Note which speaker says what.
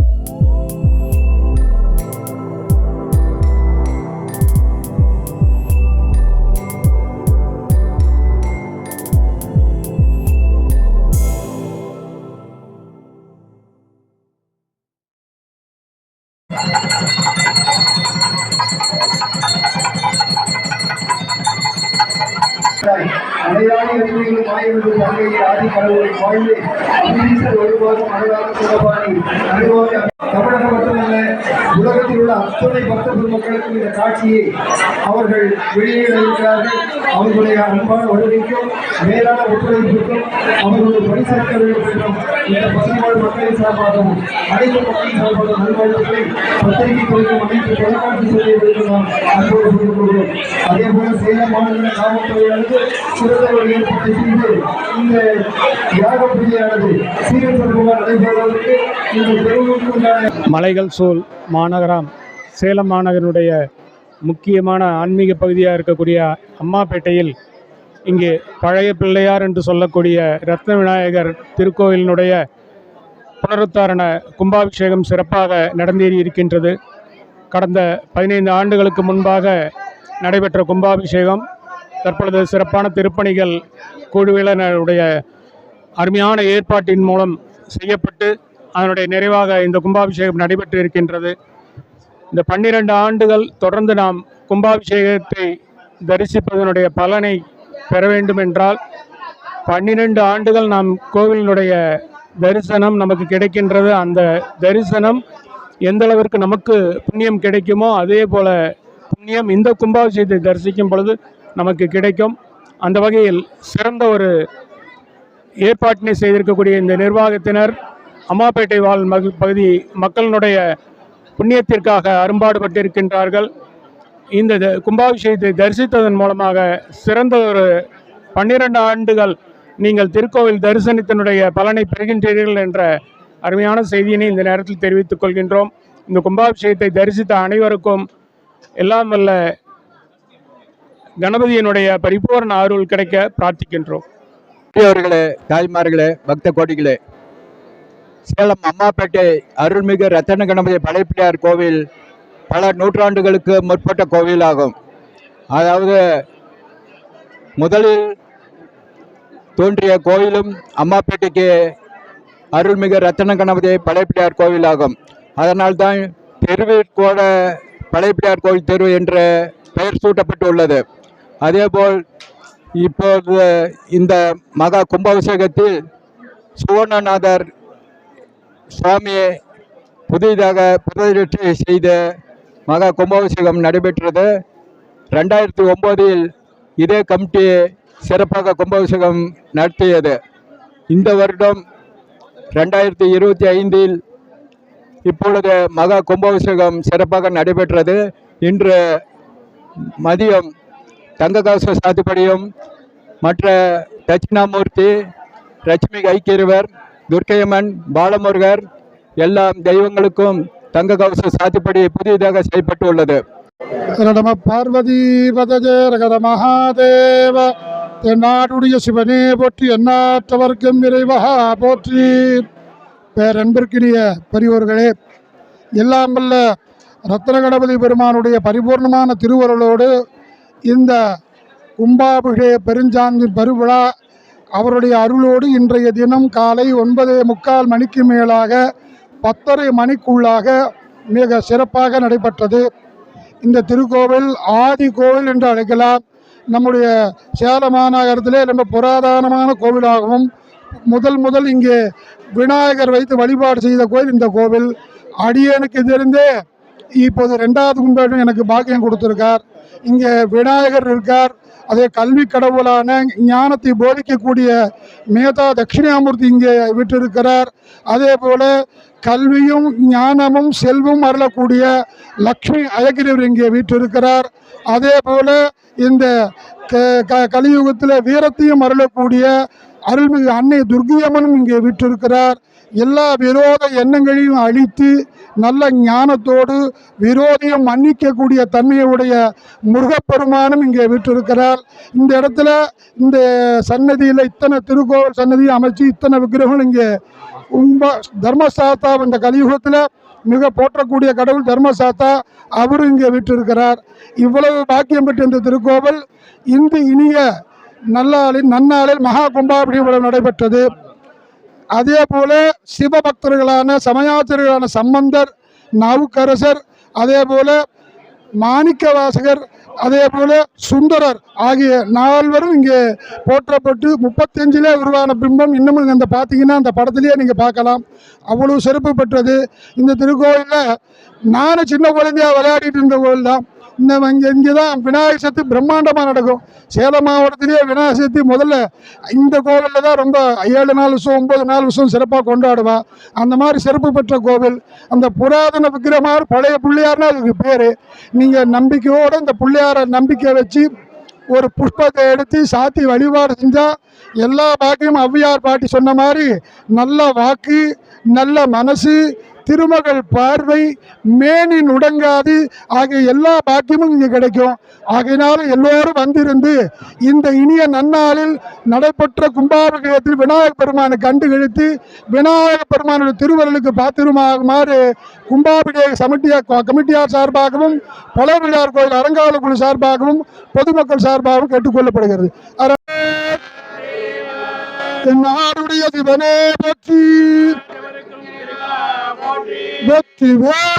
Speaker 1: Thank you. வெற்றிகளும் மாயவர்கள் ஆதி கடவுளை வாழ்ந்து அகிலீசர் ஒருவாரும் அழகாக சிவபாணி அனுபவம் தமிழகம் மட்டுமல்ல உலகத்தில் உள்ள அத்தனை பக்த பெருமக்களுக்கும் இந்த காட்சியை அவர்கள் வெளியிட இருக்கிறார்கள் அவர்களுடைய அன்பான வருகைக்கும் மேலான ஒத்துழைப்புக்கும் அவர்களுடைய பரிசளிக்க வேண்டும் என்றும் இந்த பசுமாள் மக்களின் சார்பாகவும் அனைத்து மக்களின் சார்பாகவும் நல்வாழ்வுகளை பத்திரிகை குறிக்கும் அனைத்து தொலைக்காட்சி வேண்டும் நாம் அன்போடு கொள்கிறோம் காவல்துறையானது இந்த யாக பூஜையானது நடைபெறுவதற்கு இந்த
Speaker 2: மலைகள் சூழ் மாநகரம். சேலம் மாநகரினுடைய முக்கியமான ஆன்மீக பகுதியாக இருக்கக்கூடிய அம்மாப்பேட்டையில் இங்கே பழைய பிள்ளையார் என்று சொல்லக்கூடிய ரத்ன விநாயகர் திருக்கோயிலினுடைய புனருத்தாரண கும்பாபிஷேகம் சிறப்பாக நடந்தேறி இருக்கின்றது. கடந்த பதினைந்து ஆண்டுகளுக்கு முன்பாக நடைபெற்ற கும்பாபிஷேகம் தற்பொழுது சிறப்பான திருப்பணிகள் குழுவினருடைய அருமையான ஏற்பாட்டின் மூலம் செய்யப்பட்டு அதனுடைய நிறைவாக இந்த கும்பாபிஷேகம் நடைபெற்று இருக்கின்றது. இந்த பன்னிரண்டு ஆண்டுகள் தொடர்ந்து நாம் கும்பாபிஷேகத்தை தரிசிப்பதனுடைய பலனை பெற வேண்டும் என்றால் பன்னிரண்டு ஆண்டுகள் நாம் கோவிலினுடைய தரிசனம் நமக்கு கிடைக்கின்றது. அந்த தரிசனம் எந்த அளவிற்கு நமக்கு புண்ணியம் கிடைக்குமோ அதே போல புண்ணியம் இந்த கும்பாபிஷேகத்தை தரிசிக்கும் பொழுது நமக்கு கிடைக்கும். அந்த வகையில் சிறந்த ஒரு ஏற்பாட்டினை செய்திருக்கக்கூடிய இந்த நிர்வாகத்தினர் அம்மாப்பேட்டை வாழ் மகு பகுதி மக்களினுடைய புண்ணியத்திற்காக அரும்பாடுபட்டிருக்கின்றார்கள். இந்த த- கும்பாபிஷேகத்தை தரிசித்ததன் மூலமாக சிறந்த ஒரு பன்னிரண்டு ஆண்டுகள் நீங்கள் திருக்கோவில் தரிசனத்தினுடைய பலனை பெறுகின்றீர்கள் என்ற அருமையான செய்தியினை இந்த நேரத்தில் தெரிவித்துக் கொள்கின்றோம். இந்த கும்பாபிஷேகத்தை தரிசித்த அனைவருக்கும் எல்லாம் வல்ல கணபதியினுடைய பரிபூர்ண அருள் கிடைக்க பிரார்த்திக்கின்றோம்.
Speaker 3: பெரியவர்களே தாய்மார்களே பக்த கோடிகளே சேலம் அம்மாப்பேட்டை அருள்மிகு ரத்தன கணபதி படைப்பிள்ளையார் கோவில் பல நூற்றாண்டுகளுக்கு முற்பட்ட கோவிலாகும். அதாவது முதலில் தோன்றிய கோவிலும் அம்மாப்பேட்டைக்கு அருள்மிகு ரத்தன கணபதி படைப்பிள்ளையார் கோவிலாகும். அதனால்தான் தெருவிற்கோட படைப்பிள்ளையார் கோவில் தெரு என்ற பெயர் சூட்டப்பட்டு உள்ளது அதேபோல் இப்போது இந்த மகா கும்பாபிஷேகத்தில் சுவர்ணநாதர் சுவாமியை புதிதாக பிரதிஷ்டை செய்த மகா கும்பாபிஷேகம் நடைபெற்றது. ரெண்டாயிரத்தி ஒம்போதில் இதே கமிட்டி சிறப்பாக கும்பாபிஷேகம் நடத்தியது. இந்த வருடம் ரெண்டாயிரத்தி இருபத்தி ஐந்தில் இப்பொழுது மகா கும்பாபிஷேகம் சிறப்பாக நடைபெற்றது. இன்று மதியம் தங்க கவச சாத்துப்படியும் மற்ற தட்சிணாமூர்த்தி லட்சுமி ஐக்கியவர் துர்க்கையம்மன் பாலமுருகர் எல்லா தெய்வங்களுக்கும் தங்க கவச சாத்துப்படி புதிதாக செய்யப்பட்டு உள்ளது.
Speaker 4: நம பார்வதி பதஜே ரகர மகாதேவ தென்னாடுடைய சிவனே போற்றி எண்ணாற்றவர்க்கும் இறைவகா போற்றி. பேரன்பிற்கினிய பெரியோர்களே எல்லாம் வல்ல ரத்னகணபதி பெருமானுடைய பரிபூர்ணமான திருவருளோடு இந்த கும்பாபிஷேக பெருஞ்சாந்தி பெருவிழா அவருடைய அருளோடு இன்றைய தினம் காலை ஒன்பதே முக்கால் மணிக்கு மேலாக பத்தரை மணிக்குள்ளாக மிக சிறப்பாக நடைபெற்றது. இந்த திருக்கோவில் ஆதி கோவில் என்று அழைக்கலாம். நம்முடைய சேலம் மாநகரத்திலே ரொம்ப புராதனமான கோவிலாகவும் முதல் முதல் இங்கே விநாயகர் வைத்து வழிபாடு செய்த கோவில் இந்த கோவில். அடியனுக்கு தெரிந்தே இப்போது ரெண்டாவது கும்பேடும் எனக்கு பாக்கியம் கொடுத்துருக்கார். இங்கே விநாயகர் இருக்கார். அதே கல்வி கடவுளான ஞானத்தை போதிக்கக்கூடிய மேதா தட்சிணாமூர்த்தி இங்கே விட்டிருக்கிறார். அதே போல் கல்வியும் ஞானமும் செல்வம் அருளக்கூடிய லக்ஷ்மி அழகிரிவர் இங்கே வீற்றிருக்கிறார். அதே போல் இந்த க- க- கலியுகத்தில் வீரத்தையும் அருளக்கூடிய அருள்மிகு அன்னை துர்கியம்மனும் இங்கே வீற்றிருக்கிறார். எல்லா விரோத எண்ணங்களையும் அழித்து நல்ல ஞானத்தோடு விரோதியும் மன்னிக்கக்கூடிய தன்மையுடைய முருகப்பெருமானும் இங்கே விட்டிருக்கிறார் இந்த இடத்துல இந்த சன்னதியில் இத்தனை திருக்கோவில் சன்னதியும் அமைச்சு இத்தனை விக்கிரகங்கள் இங்கே ரொம்ப தர்மசாஸ்தா இந்த கலியுகத்தில் மிக போற்றக்கூடிய கடவுள் தர்மசாத்தா அவரும் இங்கே விட்டிருக்கிறார் இவ்வளவு பாக்கியம் பெற்ற இந்த திருக்கோவில் இந்து இனிய நல்லாளில் நன்னாளில் மகா கும்பாபிஷேகம் நடைபெற்றது. அதே போல சிவபக்தர்களான சமயாத்திரர்களான சம்பந்தர் நாவுக்கரசர் அதே போல மாணிக்கவாசகர் அதே போல சுந்தரர் ஆகிய நால்வரும் இங்கே போற்றப்பட்டு முப்பத்தஞ்சிலே உருவான பிம்பம். இன்னமும் இந்த பார்த்தீங்கன்னா அந்த படத்திலேயே நீங்கள் பார்க்கலாம். அவ்வளவு சிறப்பு பெற்றது. இந்த திருக்கோயிலில் நானும் சின்ன குழந்தையாக விளையாடிட்டு இருந்த கோயில் தான் இந்த இங்கே இங்கே தான் விநாயகர் சக்தி பிரம்மாண்டமாக நடக்கும். சேலம் மாவட்டத்திலேயே விநாயகர் சதுர்த்தி முதல்ல இந்த கோவிலில் தான் ரொம்ப ஏழு நாள் வருஷம் ஒம்பது நாள் வருஷம் சிறப்பாக கொண்டாடுவா. அந்த மாதிரி சிறப்பு பெற்ற கோவில். அந்த புராதன விக்கிரமார் பழைய பிள்ளையார்னா அதுக்கு பேர். நீங்கள் நம்பிக்கையோடு இந்த பிள்ளையாரை நம்பிக்கை வச்சு ஒரு புஷ்பத்தை எடுத்து சாத்தி வழிபாடு செஞ்சால் எல்லா பாக்கியும் ஔவையார் பாட்டி சொன்ன மாதிரி நல்ல வாக்கு நல்ல மனசு திருமகள் பார்வை மேனின் உடங்காது. ஆகிய எல்லா பாக்கியமும் இங்கே கிடைக்கும். ஆகையினால எல்லோரும் வந்திருந்து இந்த இனிய நன்னாளில் நடைபெற்ற கும்பாபிஷேகத்தில் விநாயகப் பெருமானை கண்டு கழித்து விநாயகப் பெருமானுடைய திருவருளுக்கு பாத்திரமாகுமாறு கும்பாபிஷேக சமிட்டியா கமிட்டியார் சார்பாகவும் பழவிழார் கோயில் அறங்காவல குழு சார்பாகவும் பொதுமக்கள் சார்பாகவும் கேட்டுக்கொள்ளப்படுகிறது என் நாடுடைய சிவனே பற்றி. வெற்றி வேல்